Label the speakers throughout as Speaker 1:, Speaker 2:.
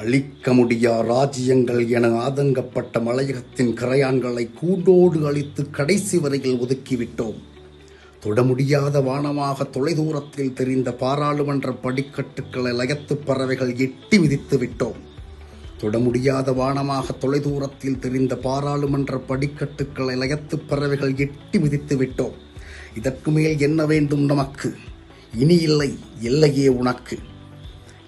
Speaker 1: அழிக்க முடியா ராஜ்யங்கள் என ஆதங்கப்பட்ட மலையகத்தின் கரையான்களை கூண்டோடு அழித்து கடைசி வரையில் ஒதுக்கிவிட்டோம். தொட முடியாத வானமாக தொலைதூரத்தில் தெரிந்த பாராளுமன்ற படிக்கட்டுக்களை லயத்து பறவைகள் எட்டி விதித்து விட்டோம். தொட முடியாத வானமாக தொலைதூரத்தில் தெரிந்த பாராளுமன்ற படிக்கட்டுக்களை லயத்து பறவைகள் எட்டி மிதித்து விட்டோம். இதற்கு மேல் என்ன வேண்டும் நமக்கு? இனி இல்லை எல்லையே உனக்கு.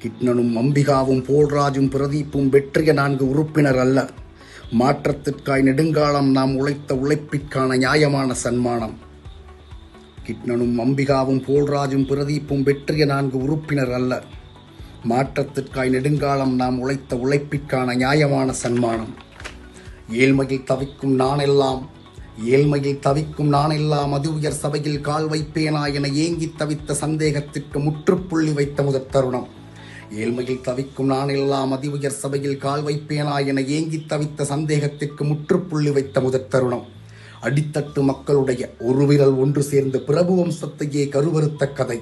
Speaker 1: கிட்னனும் அம்பிகாவும் போல்ராஜும் பிரதீப்பும் வெற்றிய நான்கு உறுப்பினர் அல்ல. மாற்றத்திற்காய் நெடுங்காலம் நாம் உழைத்த உழைப்பிற்கான நியாயமான சன்மானம். கிட்னனும் அம்பிகாவும் போல்ராஜும் பிரதீப்பும் வெற்றிய நான்கு உறுப்பினர் அல்ல. மாற்றத்திற்காய் நெடுங்காலம் நாம் உழைத்த உழைப்பிற்கான நியாயமான சன்மானம். ஏழ்மையில் தவிக்கும் நானெல்லாம் ஏழ்மையில் தவிக்கும் நானெல்லாம் அது உயர் சபையில் கால் வைப்பேனா என ஏங்கி தவித்த சந்தேகத்திற்கு முற்றுப்புள்ளி வைத்த முதற் தருணம். ஏழ்மையில் தவிக்கும் நானெல்லாம் அதி உயர் சபையில் கால் வைப்பேனா என ஏங்கி தவித்த சந்தேகத்திற்கு முற்றுப்புள்ளி வைத்த முதற் தருணம். அடித்தட்டு மக்களுடைய ஒரு விரல் ஒன்று சேர்ந்து பிரபு வம்சத்தையே கருவறுத்த கதை.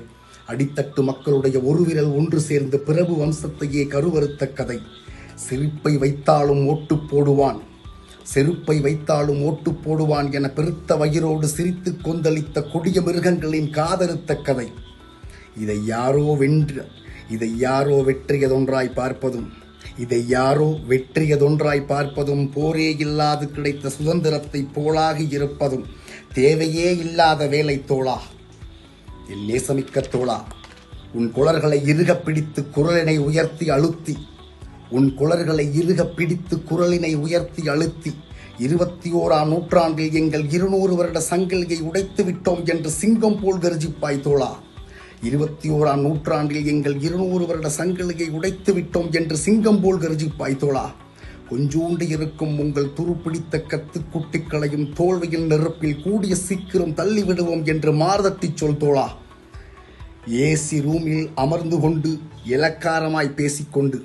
Speaker 1: அடித்தட்டு மக்களுடைய ஒரு விரல் ஒன்று சேர்ந்து பிரபு வம்சத்தையே கருவறுத்த கதை. சிரிப்பை வைத்தாலும் ஓட்டு போடுவான். செருப்பை வைத்தாலும் ஓட்டு போடுவான் என பெருத்த வயிறோடு சிரித்து கொந்தளித்த கொடிய மிருகங்களின் காதறுத்த கதை. இதை யாரோ வென்று இதை யாரோ வெற்றியதொன்றாய் பார்ப்பதும் இதை யாரோ வெற்றியதொன்றாய் பார்ப்பதும் போரே இல்லாது கிடைத்த சுதந்திரத்தை போலாகி இருப்பதும் தேவையே இல்லாத வேலை தோளா? என் நேசமிக்க தோளா உன் குளர்களை இறுக பிடித்து குரலினை உயர்த்தி அழுத்தி உன் குளர்களை இறுக பிடித்து குரலினை உயர்த்தி அழுத்தி இருபத்தி ஓராம் நூற்றாண்டில் எங்கள் இருநூறு வருட சங்கிலியை உடைத்து விட்டோம் என்று சிங்கம் போல் கர்ஜிப்பாய் தோளா? இருபத்தி ஓராம் நூற்றாண்டில் எங்கள் இருநூறு வருட சங்கிலியை உடைத்து விட்டோம் என்று சிங்கம் போல் கர்ஜிப்பாய் தோளா கொஞ்சூண்டு இருக்கும் உங்கள் துருப்பிடித்த கத்துக்குட்டிகளையும் தோல்வியில் நெருப்பில் கூடிய சீக்கிரம் தள்ளிவிடுவோம் என்று மாரதட்டி சொல் தோளா ஏசி ரூமில் அமர்ந்து கொண்டு இலக்காரமாய் பேசிக்கொண்டு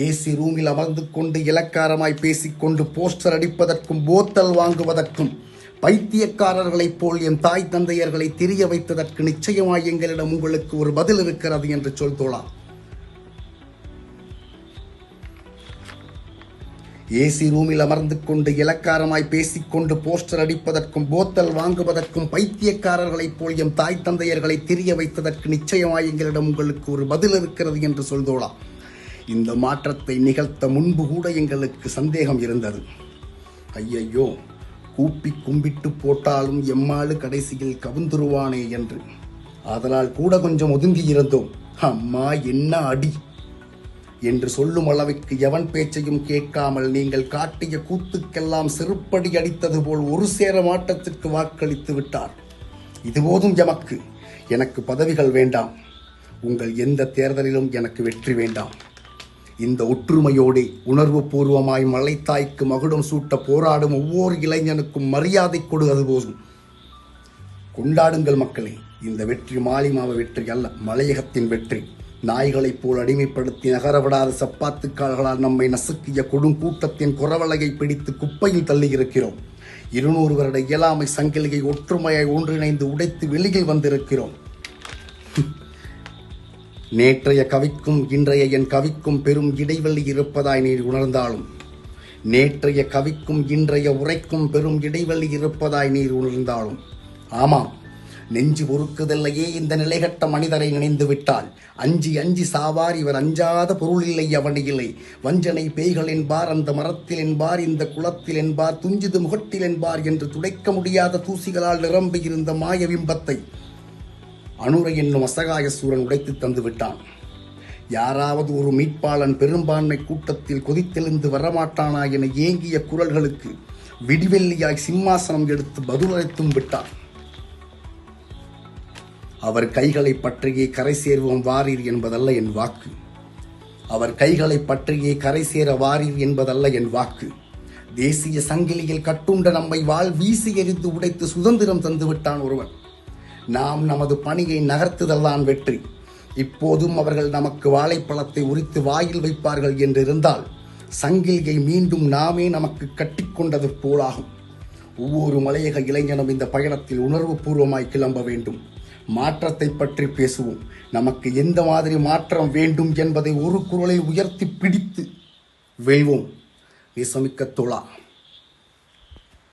Speaker 1: ஏசி ரூமில் அமர்ந்து கொண்டு இலக்காரமாய் பேசிக்கொண்டு போஸ்டர் அடிப்பதற்கும் போத்தல் வாங்குவதற்கும் பைத்தியக்காரர்களைப் போல் என் தாய் தந்தையர்களை தெரிய வைத்ததற்கு நிச்சயமாய் எங்களிடம் உங்களுக்கு ஒரு பதில் இருக்கிறது என்று சொல் தோழா. ஏசி ரூமில் அமர்ந்து கொண்டு இலக்காரமாய் பேசிக்கொண்டு போஸ்டர் அடிப்பதற்கும் போத்தல் வாங்குவதற்கும் பைத்தியக்காரர்களைப் போல் என் தாய் தந்தையர்களை தெரிய வைத்ததற்கு நிச்சயமாய் எங்களிடம் உங்களுக்கு ஒரு பதில் இருக்கிறது என்று சொல்தோளா இந்த மாற்றத்தை நிகழ்த்த முன்பு கூட எங்களுக்கு சந்தேகம் இருந்தது. ஐயையோ! கூப்பி கும்பிட்டு போட்டாலும் எம்மாளு கடைசியில் கவுந்துருவானே என்று. அதனால் கூட கொஞ்சம் ஒதுங்கி இருந்தோம். அம்மா என்ன அடி? என்று சொல்லும் அளவுக்கு எவன் பேச்சையும் கேட்காமல் நீங்கள் காட்டிய கூத்துக்கெல்லாம் செருப்படி அடித்தது போல் ஒரு சேர மாற்றத்திற்கு வாக்களித்து விட்டார். இது போதும் எமக்கு எனக்கு பதவிகள் வேண்டாம். உங்கள் எந்த தேர்தலிலும் எனக்கு வெற்றி வேண்டாம். இந்த ஒற்றுமையோடு உணர்வு பூர்வமாய் மலைத்தாய்க்கு மகுடம் சூட்ட போராடும் ஒவ்வொரு இளைஞனுக்கும் மரியாதை கொடுவது போதும். கொண்டாடுங்கள் மக்களே இந்த வெற்றி மாலிமாவ வெற்றி அல்ல மலையகத்தின் வெற்றி. நாய்களைப் போல் அடிமைப்படுத்தி நகரவிடாத சப்பாத்துக்கால்களால் நம்மை நசுக்கிய கொடுங்கூட்டத்தின் குறவலையை பிடித்து குப்பையில் தள்ளியிருக்கிறோம். இருநூறு வருட இயலாமை சங்கிலியை ஒற்றுமையை ஒன்றிணைந்து உடைத்து வெளியில் வந்திருக்கிறோம். நேற்றைய கவிக்கும் இன்றைய என் கவிக்கும் பெரும் இடைவெளி இருப்பதாய் நீர் உணர்ந்தாலும் நேற்றைய கவிக்கும் இன்றைய உரைக்கும் பெரும் இடைவெளி இருப்பதாய் நீர் உணர்ந்தாலும் ஆமாம் நெஞ்சு பொறுக்குதல்லையே இந்த நிலைகட்ட மனிதரை நினைந்து விட்டால் அஞ்சி அஞ்சி சாவார் இவர் அஞ்சாத பொருள் இல்லை அவனியில்லை வஞ்சனை பேய்கள் என்பார் அந்த மரத்தில் என்பார் இந்த குளத்தில் என்பார் துஞ்சிது முகட்டில் என்பார் என்று துடைக்க முடியாத தூசிகளால் நிரம்பியிருந்த மாய பிம்பத்தை அனுரை என்னும் அசகாய சூரன் உடைத்து தந்து விட்டான். யாராவது ஒரு மீட்பாளன் பெரும்பான்மை கூட்டத்தில் கொதித்தெழுந்து வரமாட்டானா என ஏங்கிய குரல்களுக்கு விடிவெள்ளியாய் சிம்மாசனம் எடுத்து பதிலளித்தும் விட்டான். அவர் கைகளை பற்றியே கரை சேர்வோம் வாரீர் என்பதல்ல என் வாக்கு. அவர் கைகளை பற்றியே கரை சேர வாரீர் என்பதல்ல என் வாக்கு. தேசிய சங்கிலியில் கட்டுண்ட நம்மை வாள் வீசி எரிந்து உடைத்து சுதந்திரம் தந்துவிட்டான் ஒருவன். நாம் நமது பணியை நகர்த்துதல்தான் வெற்றி. இப்போதும் அவர்கள் நமக்கு வாழைப்பழத்தை உரித்து வாயில் வைப்பார்கள் என்றிருந்தால் சங்கிலியை மீண்டும் நாமே நமக்கு கட்டிக்கொண்டது போலாகும். ஒவ்வொரு மலையக இளைஞனும் இந்த பயணத்தில் உணர்வுபூர்வமாய் கிளம்ப வேண்டும். மாற்றத்தை பற்றி பேசுவோம். நமக்கு எந்த மாதிரி மாற்றம் வேண்டும் என்பதை ஒரு குரலில் உயர்த்தி பிடித்து வெல்வோம். விசமிக்க தொழா.